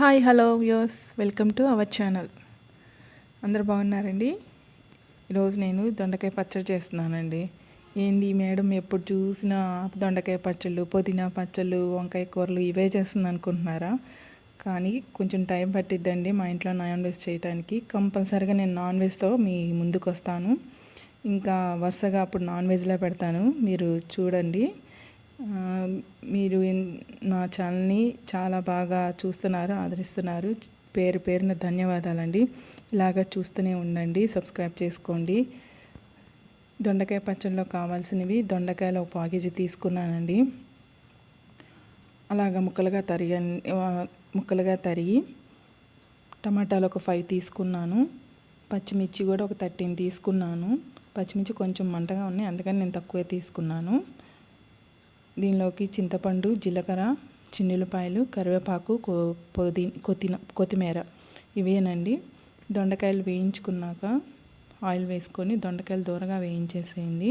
Hi hello views welcome to our channel అందరు బాగున్నారండి? ఈరోజు నేను దొండకాయ పచ్చడి చేస్తున్నానండి. ఏంది మేడం ఎప్పుడు చూసినా దొండకాయ పచ్చళ్ళు పుదీనా పచ్చళ్ళు వంకాయ కూరలు ఇవే చేస్తుంది అనుకుంటున్నారా కానీ కొంచెం టైం పట్టిద్దండి మా ఇంట్లో నాన్ వెజ్ చేయడానికి కంపల్సరీగా నేను నాన్ వెజ్తో మీ ముందుకు వస్తాను ఇంకా వరుసగా అప్పుడు నాన్ వెజ్లో పెడతాను. మీరు చూడండి. మీరు నా ఛానల్ని చాలా బాగా చూస్తున్నారు ఆదరిస్తున్నారు. పేరు పేరున ధన్యవాదాలండి. ఇలాగ చూస్తూనే ఉండండి సబ్స్క్రైబ్ చేసుకోండి. దొండకాయ పచ్చడిలో కావాల్సినవి దొండకాయలు ఒక పాకేజీ తీసుకున్నానండి. అలాగ ముక్కలుగా తరిగి ముక్కలుగా తరిగి టమాటాలు ఒక ఫైవ్ తీసుకున్నాను. పచ్చిమిర్చి కూడా ఒక థర్టీన్ తీసుకున్నాను. పచ్చిమిర్చి కొంచెం మంటగా ఉన్నాయి అందుకని నేను తక్కువే తీసుకున్నాను. దీనిలోకి చింతపండు జీలకర్ర చిన్నులపాయలు కరివేపాకు పొది కొత్తిన కొత్తిమీర. ఇవేనండి. దొండకాయలు వేయించుకున్నాక ఆయిల్ వేసుకొని దొండకాయలు దూరగా వేయించేసేయండి.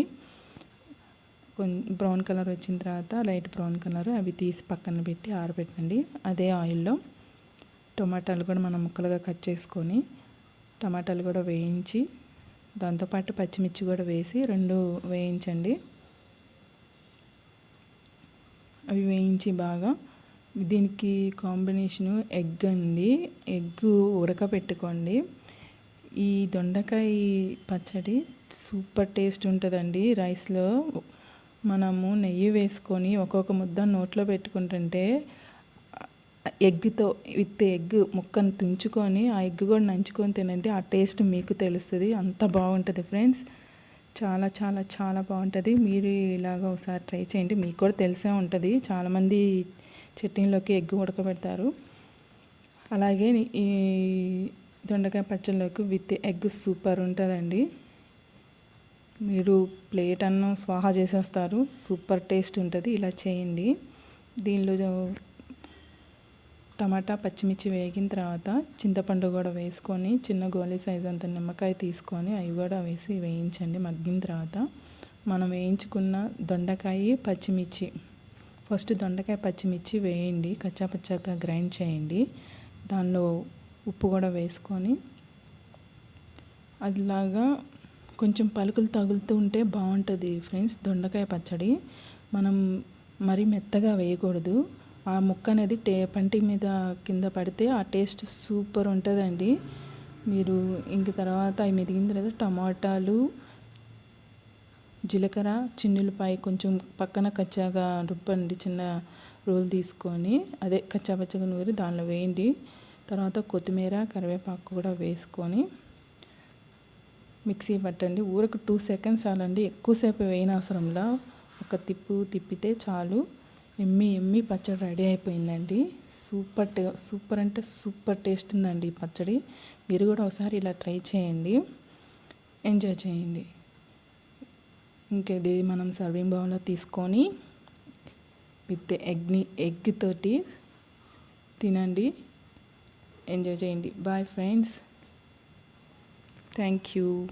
కొంచెం బ్రౌన్ కలర్ వచ్చిన తర్వాత లైట్ బ్రౌన్ కలర్ అవి తీసి పక్కన పెట్టి ఆరబెట్టండి. అదే ఆయిల్లో టమాటాలు కూడా మనం ముక్కలుగా కట్ చేసుకొని టమాటాలు కూడా వేయించి దాంతోపాటు పచ్చిమిర్చి కూడా వేసి రెండు వేయించండి. అవి వేయించి బాగా దీనికి కాంబినేషను ఎగ్ అండి. ఎగ్ ఉడకపెట్టుకోండి. ఈ దొండకాయ పచ్చడి సూపర్ టేస్ట్ ఉంటుందండి రైస్లో. మనము నెయ్యి వేసుకొని ఒక్కొక్క ముద్ద నోట్లో పెట్టుకుంటుంటే ఎగ్తో విత్ ఎగ్ ముక్కను తుంచుకొని ఆ ఎగ్ కూడా నంచుకొని తినండి ఆ టేస్ట్ మీకు తెలుస్తుంది. అంత బాగుంటుంది ఫ్రెండ్స్. చాలా చాలా చాలా బాగుంటుంది. మీరు ఇలాగ ఒకసారి ట్రై చేయండి. మీకు కూడా తెలిసే ఉంటుంది. చాలామంది చట్నీలోకి ఎగ్గు ఉడకబెడతారు. అలాగే ఈ దొండకాయ పచ్చళ్ళలోకి విత్ ఎగ్ సూపర్ ఉంటుందండి. మీరు ప్లేట్ అన్నం స్వాహా చేసేస్తారు. సూపర్ టేస్ట్ ఉంటుంది. ఇలా చేయండి. దీనిలో టమాటా పచ్చిమిర్చి వేగిన తర్వాత చింతపండు కూడా వేసుకొని చిన్న గోళి సైజ్ అంత నిమ్మకాయ తీసుకొని అవి కూడా వేసి వేయించండి. మగ్గిన తర్వాత మనం వేయించుకున్న దొండకాయ పచ్చిమిర్చి. ఫస్ట్ దొండకాయ పచ్చిమిర్చి వేయండి. కచ్చాపచ్చాగా గ్రైండ్ చేయండి. దానిలో ఉప్పు కూడా వేసుకొని అదిలాగా కొంచెం పలుకులు తగులుతూ ఉంటే బాగుంటుంది ఫ్రెండ్స్. దొండకాయ పచ్చడి మనం మరీ మెత్తగా వేయకూడదు. ఆ ముక్క అనేది టే పంటి మీద కింద పడితే ఆ టేస్ట్ సూపర్ ఉంటుందండి. మీరు ఇంక తర్వాత అవి మెదిగిన తర్వాత టమాటాలు జీలకర్ర చిన్నులపాయ కొంచెం పక్కన కచ్చాగా రుబ్బండి చిన్న రోల్ తీసుకొని అదే కచ్చా పచ్చగా నూరి దానిలో వేయండి. తర్వాత కొత్తిమీర కరివేపాకు కూడా వేసుకొని మిక్సీ పట్టండి. ఊరకు టూ సెకండ్స్ చాలండి. ఎక్కువసేపు వేయనవసరంలా. అవసరంలా ఒక తిప్పు తిప్పితే చాలు. ఎమ్మి ఎమ్మి పచ్చడి రెడీ అయిపోయిందండి. సూపర్ సూపర్ అంటే సూపర్ టేస్ట్ ఉందండి ఈ పచ్చడి. మీరు కూడా ఒకసారి ఇలా ట్రై చేయండి. ఎంజాయ్ చేయండి. ఇంకేది మనం సర్వింగ్ బౌల్లో తీసుకొని విత్ ఎగ్ని ఎగ్ తోటి తినండి. ఎంజాయ్ చేయండి. Bye friends. Thank you.